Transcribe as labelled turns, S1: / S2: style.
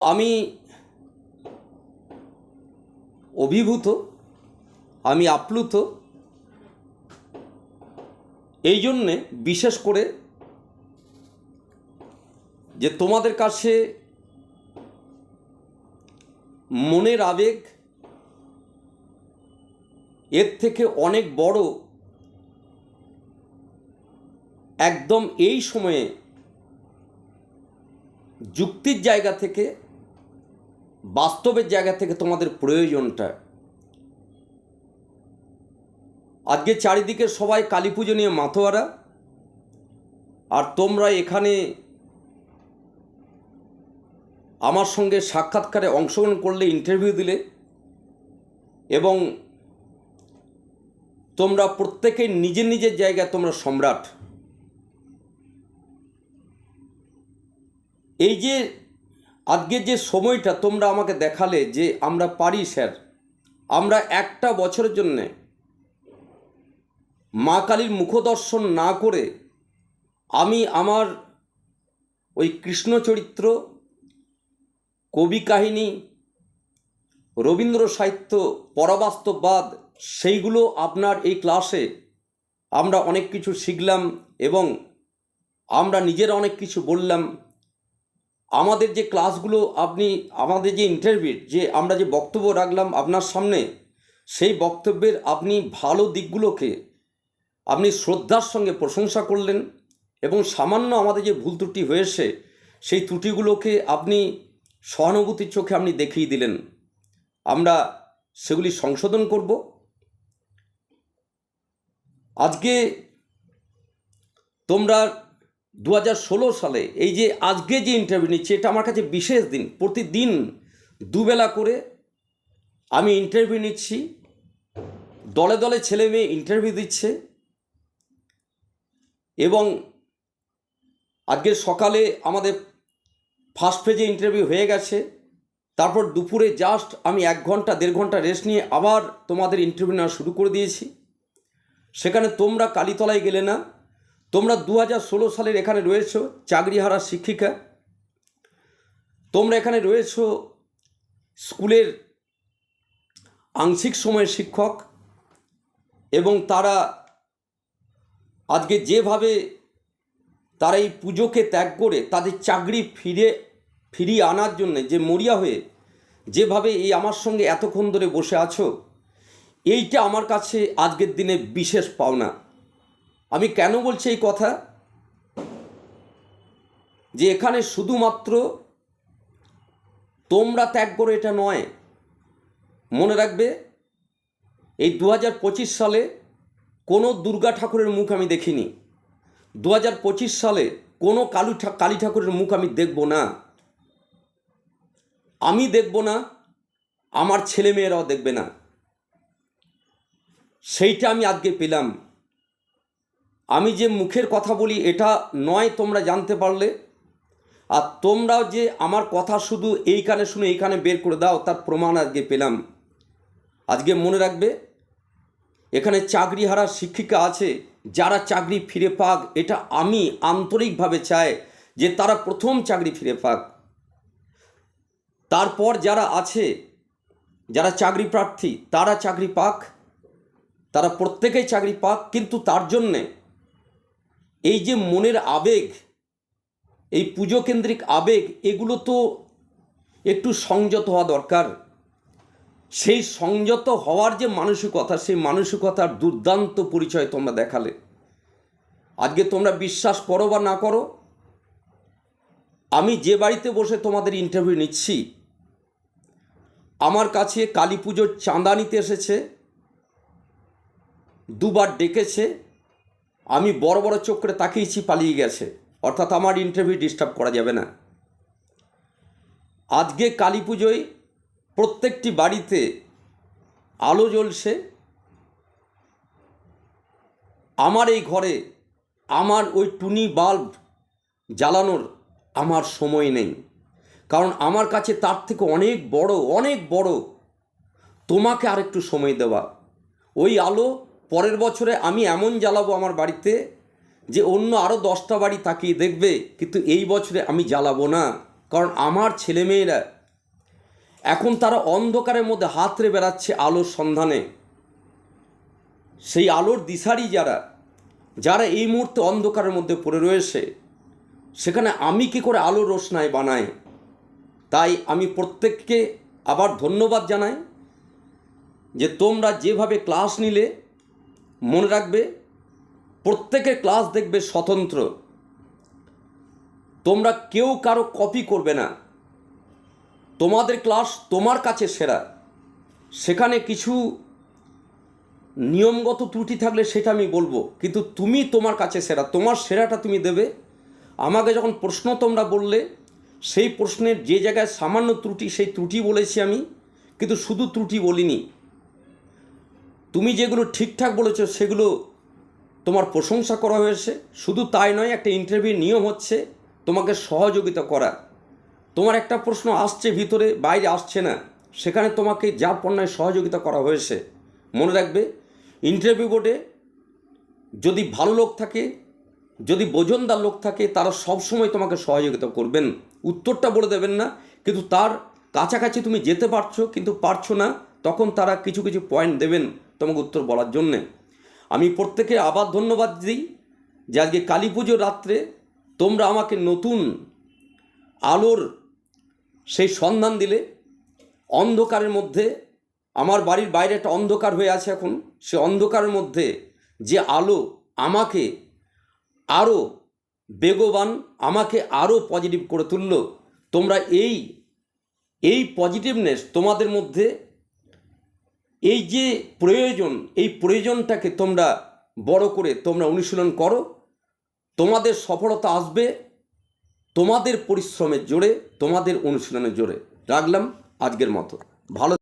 S1: আমি অভিভূত, আমি আপ্লুত এই জন্যে বিশেষ করে যে তোমাদের কাছে মনের আবেগ এর থেকে অনেক বড় একদম এই সময়ে যুক্তির জায়গা থেকে বাস্তবের জায়গা থেকে তোমাদের প্রয়োজনটা। আজকে চারিদিকে সবাই কালী পুজো নিয়ে মাথোয়ারা, আর তোমরা এখানে আমার সঙ্গে সাক্ষাৎকারে অংশগ্রহণ করলে ইন্টারভিউ দিলে, এবং তোমরা প্রত্যেকে নিজের নিজের জায়গায় তোমরা সম্রাট। এই যে আজকের যে সময়টা তোমরা আমাকে দেখালে যে আমরা পারি, স্যার, আমরা একটা বছরের জন্যে মা কালীর মুখদর্শন না করে আমি আমার ওই কৃষ্ণ চরিত্র, কবি কাহিনী, রবীন্দ্র সাহিত্য, পরবাস্তববাদ, সেইগুলো আপনার এই ক্লাসে আমরা অনেক কিছু শিখলাম এবং আমরা নিজেরা অনেক কিছু বললাম। আমাদের যে ক্লাসগুলো আপনি, আমাদের যে ইন্টারভিউ যে আমরা যে বক্তব্য রাখলাম আপনার সামনে, সেই বক্তব্যের আপনি ভালো দিকগুলোকে আপনি শ্রদ্ধার সঙ্গে প্রশংসা করলেন এবং সামান্য আমাদের যে ভুল ত্রুটি হয়েছে, সেই ত্রুটিগুলোকে আপনি সহানুভূতির চোখে আপনি দেখিয়ে দিলেন। আমরা সেগুলি সংশোধন করব। আজকে তোমরা দু হাজার ষোলো সালে এই যে আজকে যে ইন্টারভিউ নিচ্ছি, এটা আমার কাছে বিশেষ দিন। প্রতিদিন দুবেলা করে আমি ইন্টারভিউ নিচ্ছি। দলে দলে ছেলে মেয়ে ইন্টারভিউ দিচ্ছে। এবং আজকে সকালে আমাদের ফার্স্ট পেজে ইন্টারভিউ হয়ে গেছে। তারপর দুপুরে জাস্ট আমি এক ঘণ্টা, দেড় ঘণ্টা রেস্ট নিয়ে আবার তোমাদের ইন্টারভিউ নেওয়া শুরু করে দিয়েছি। সেখানে তোমরা কালীতলায় গেলে না তোমরা দু হাজার ষোলো সালের এখানে রয়েছো, চাকরিহারা শিক্ষিকা। তোমরা এখানে রয়েছো স্কুলের আংশিক সময়ের শিক্ষক এবং তারা আজকে যেভাবে তারা এই পুজোকে ত্যাগ করে তাদের চাকরি ফিরে, ফিরিয়ে আনার জন্যে যে মরিয়া হয়ে যেভাবে এই আমার সঙ্গে এতক্ষণ ধরে বসে আছো, এইটা আমার কাছে আজকের দিনে বিশেষ পাওনা। আমি কেন বলছি এই কথা? যে এখানে শুধুমাত্র তোমরা ত্যাগ করো এটা নয়, মনে রাখবে, এই দু হাজার পঁচিশ সালে কোনো দুর্গা ঠাকুরের মুখ আমি দেখিনি। দু হাজার পঁচিশ সালে কোনো কালু কালী ঠাকুরের মুখ আমি দেখব না। আমি দেখব না, আমার ছেলেমেয়েরাও দেখবে না। সেইটা আমি আজকে পেলাম। আমি যে মুখের কথা বলি, এটা নয় তোমরা জানতে পারলে। আর তোমরাও যে আমার কথা শুধু এই কানে শুনে এই কানে বের করে দাও, তার প্রমাণ আজকে পেলাম। আজকে মনে রাখবে, এখানে চাকরি হারা শিক্ষিকা আছে, যারা চাকরি ফিরে পাক, এটা আমি আন্তরিকভাবে চাই যে তারা প্রথম চাকরি ফিরে পাক। তারপর যারা আছে, যারা চাকরি প্রার্থী, তারা চাকরি পাক, তারা প্রত্যেকেই চাকরি পাক, কিন্তু তার জন্যে এই যে মনের আবেগ, এই পুজো কেন্দ্রিক আবেগ, এগুলো তো একটু সংযত হওয়া দরকার। সেই সংযত হওয়ার যে মানসিকতা, সেই মানসিকতার দুর্দান্ত পরিচয় তোমরা দেখালে। আজকে তোমরা বিশ্বাস করো বা না করো, আমি যে বাড়িতে বসে তোমাদের ইন্টারভিউ নিচ্ছি, আমার কাছে কালী পুজোর চাঁদা নিতে এসেছে, দুবার ডেকেছে আমি বড় বড় চোখ করে তাকিয়েছি পালিয়ে গেছে। অর্থাৎ আমার ইন্টারভিউ ডিস্টার্ব করা যাবে না। আজকে কালী পুজোয় প্রত্যেকটি বাড়িতে আলো জ্বলছে। আমার এই ঘরে আমার ওই টুনি বাল্ব জ্বালানোর আমার সময় নেই। কারণ আমার কাছে তার থেকে অনেক বড় অনেক বড় তোমাকে আরেকটু সময় দেওয়া। ওই আলো পরের বছরে আমি এমন জ্বালাবো আমার বাড়িতে যে অন্য আরও দশটা বাড়ি তাকিয়ে দেখবে, কিন্তু এই বছরে আমি জ্বালাবো না। কারণ আমার ছেলেমেয়েরা এখন তারা অন্ধকারের মধ্যে হাতড়ে বেড়াচ্ছে আলোর সন্ধানে। সেই আলোর দিশারি যারা যারা এই মুহূর্তে অন্ধকারের মধ্যে পড়ে রয়েছে, সেখানে আমি কি করে আলো রোশনায় বানাই? তাই আমি প্রত্যেককে আবার ধন্যবাদ জানাই যে তোমরা যেভাবে ক্লাস নিলে মনে রাখবে, প্রত্যেকের ক্লাস দেখবে স্বতন্ত্র। তোমরা কেউ কারও কপি করবে না। তোমাদের ক্লাস তোমার কাছে সেরা। সেখানে কিছু নিয়মগত ত্রুটি থাকলে সেটা আমি বলব, কিন্তু তুমি তোমার কাছে সেরা। তোমার সেরাটা তুমি দেবে। আমাকে যখন প্রশ্ন তোমরা বললে, সেই প্রশ্নের যে জায়গায় সামান্য ত্রুটি, সেই ত্রুটি বলেছি আমি, কিন্তু শুধু ত্রুটি বলিনি। তুমি যেগুলো ঠিকঠাক বলেছ, সেগুলো তোমার প্রশংসা করা হয়েছে। শুধু তাই নয়, একটা ইন্টারভিউ নিয়ম হচ্ছে তোমাকে সহযোগিতা করা। তোমার একটা প্রশ্ন আসছে ভিতরে, বাইরে আসছে না। সেখানে তোমাকে যা পণ্যায় সহযোগিতা করা হয়েছে, মনে রাখবে ইন্টারভিউ বোর্ডে যদি ভালো লোক থাকে, যদি বোজনদার লোক থাকে, তারা সবসময় তোমাকে সহযোগিতা করবেন। উত্তরটা বলে দেবেন না, কিন্তু তার কাছাকাছি তুমি যেতে পারছ, কিন্তু পারছ না, তখন তারা কিছু কিছু পয়েন্ট দেবেন। তোমাকে উত্তর বলার জন্যে। আমি প্রত্যেকে আবার ধন্যবাদ দিই যে আজকে কালী পুজোর রাত্রে তোমরা আমাকে নতুন আলোর সেই সন্ধান দিলে। অন্ধকারের মধ্যে, আমার বাড়ির বাইরে একটা অন্ধকার হয়ে আছে এখন। সে অন্ধকারের মধ্যে যে আলো আমাকে আরও বেগবান, আমাকে আরও পজিটিভ করে তুলল, তোমরা এই এই পজিটিভনেস তোমাদের মধ্যে এই যে প্রয়োজন, এই প্রয়োজনটাকে তোমরা বড় করে তোমরা অনুশীলন করো, তোমাদের সফলতা আসবে তোমাদের পরিশ্রমের জোরে, তোমাদের অনুশীলনের জোরে। রাখলাম আজকের মতো। ভালো